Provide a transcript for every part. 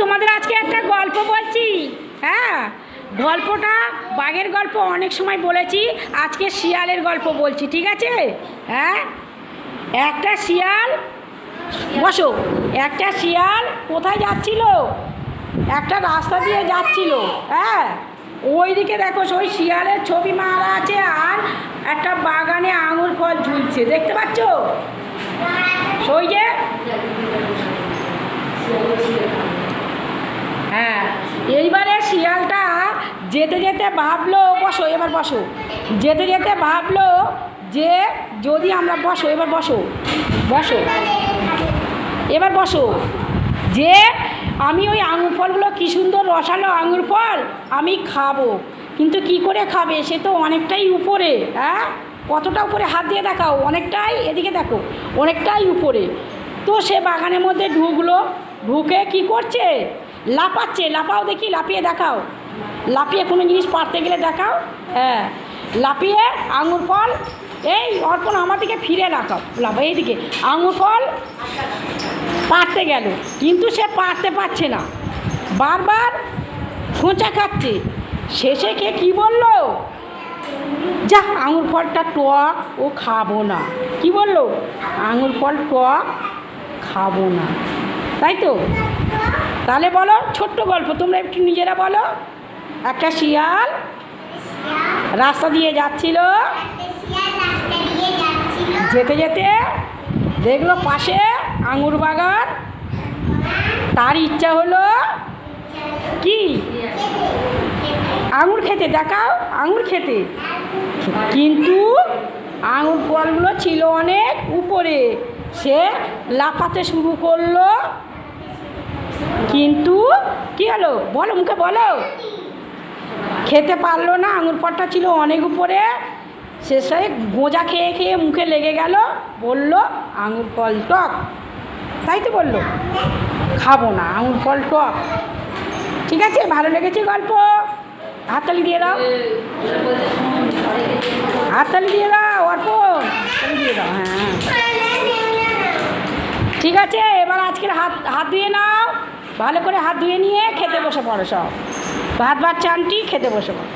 তোমাদের আজকে একটা গল্প বলছি। হ্যাঁ গল্পটা বাঘের গল্প অনেক সময় বলেছি, আজকে শিয়ালের গল্প বলছি, ঠিক আছে? হ্যাঁ একটা শিয়াল, বসো, একটা শিয়াল কোথায় যাচ্ছিল? একটা রাস্তা দিয়ে যাচ্ছিল হ্যাঁ? ওইদিকে দেখো, ওই শিয়ালের ছবি মারা আছে আর একটা বাগানে আঙুর ফল ঝুলছে, দেখতে পাচ্ছ? ওই যে হ্যাঁ এইবারে শিয়ালটা যেতে যেতে ভাবলো, বসো, এবার বসো। যেতে যেতে ভাবলো যে যদি আমরা বসো, এবার বসো বসো, এবার বসো। যে আমি ওই আঙুর ফলগুলো কী সুন্দর রসালো আঙুর ফল, আমি খাব। কিন্তু কি করে খাবে? সে তো অনেকটাই উপরে হ্যাঁ? কতটা উপরে? হাত দিয়ে দেখাও, অনেকটাই এদিকে দেখো, অনেকটাই উপরে। তো সে বাগানের মধ্যে ঢুকলো, ঢুকে কি করছে? লাপাচ্ছে লাপাও দেখি লাপিয়ে দেখাও। লাপিয়ে কোনো জিনিস পারতে গেলে দেখাও। হ্যাঁ লাপিয়ে আঙুর ফল, এই অর্পণ আমার দিকে ফিরে রাখাও লাফা এইদিকে আঙুর ফল পারতে গেল, কিন্তু সে পারতে পারছে না। বারবার খোঁচা খাচ্ছে। শেষে কে কী বলল? যা, আঙুর ফলটা টক ও খাব না। কি বলল? আঙুর ফল টক খাব না। তাই তো? তাহলে বলো, ছোট্ট গল্প, তোমরা একটু নিজেরা বলো। একটা শিয়াল রাস্তা দিয়ে যাচ্ছিল। যেতে যেতে দেখল পাশে আঙুর বাগান। তার ইচ্ছা হলো কি? আঙুর খেতে, দেখাও, আঙুর খেতে। কিন্তু আঙুর ফলগুলো ছিল অনেক উপরে। সে লাফাতে শুরু করল। কিন্তু কি হলো? বলো, মুখে বলো। খেতে পারল না, আঙুর ফলটা ছিল অনেক উপরে। শেষে গোঁজা খেয়ে খেয়ে মুখে লেগে গেল, বলল, আঙুর ফল টক। তাই তো বলল, খাব না, আঙুর ফল টক। ঠিক আছে, ভালো লেগেছে গল্প। হাততালি দিয়ে দাও। হাততালি দিয়ে দাও হাততালি দিয়ে দাও হ্যাঁ। ঠিক আছে, এবার আজকের হাত হাত দিয়ে নাও। ভালো করে হাত ধুয়ে নিয়ে খেতে বসে পড়ো সব। ভাত ভাত চানটি খেতে বসে পড়ো।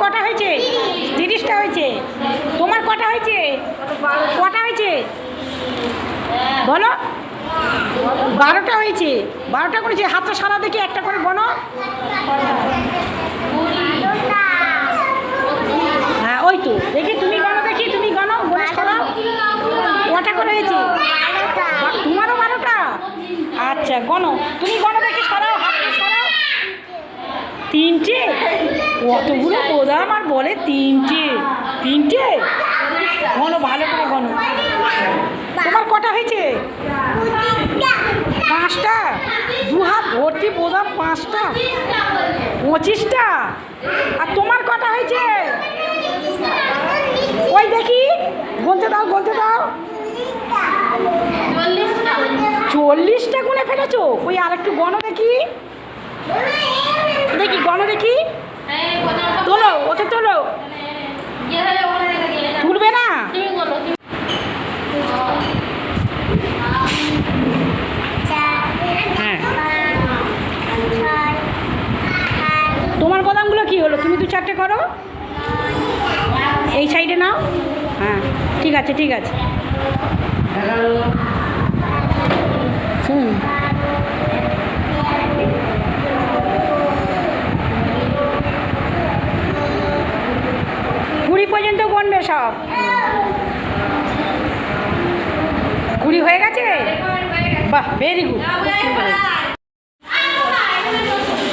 কটা হয়েছে? তিরিশটা হয়েছে। তোমার কটা হয়েছে? কটা হয়েছে? বলো। বারোটা হয়েছে। বারোটা করেছে। হাতটা সারা দেখি একটা করে বলো হ্যাঁ ওই তো দেখি তুমি গণো দেখি তুমি গণো গণেশ করো কটা করে হয়েছে বা- তোমারও বারোটা আচ্ছা গণো তুমি গণো দেখি সরাও হাতটা সরাও তিনটে কতগুলো প্রধান আর বলে তিনটে? তিনটে? গণো ভালো করে ঘন। তোমার কটা হয়েছে? পাঁচটা? দু হাত ভর্তি প্রধান পাঁচটা? পঁচিশটা? আর তোমার কটা হয়েছে? ওই দেখি, বলতে দাও বলতে দাও। চল্লিশটা গুণে ফেলেছো? ওই আর একটু গণ দেখি। দেখি, গণ দেখি। তোলো ওতে তোলো। তুলবে না? হ্যাঁ। তোমার বাদামগুলো কি হলো? তুমি দু চারটে করো। এই সাইডে নাও। হ্যাঁ ঠিক আছে ঠিক আছে। হুম। কুড়ি পর্যন্ত গণবে সব। কুড়ি হয়ে গেছে? বাহ ভেরি গুড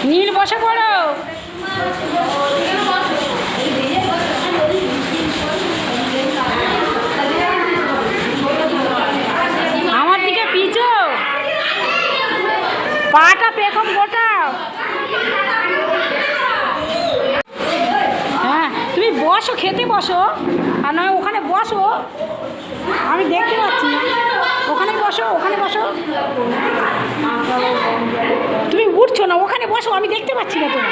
নীল বসে পড়ো আমার দিকে পিছো পাটা পেখম গোটাও হ্যাঁ তুমি বসো, খেতে বসো। আর নয়, ওখানে বসো। আমি দেখতে পাচ্ছি না। ওখানে বসো ওখানে বসো। তুমি উঠছো না, ওখানে বসো, আমি দেখতে পাচ্ছি না তোমার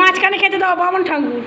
মাঝখানে খেতে দাও, বামন ঠাকুর।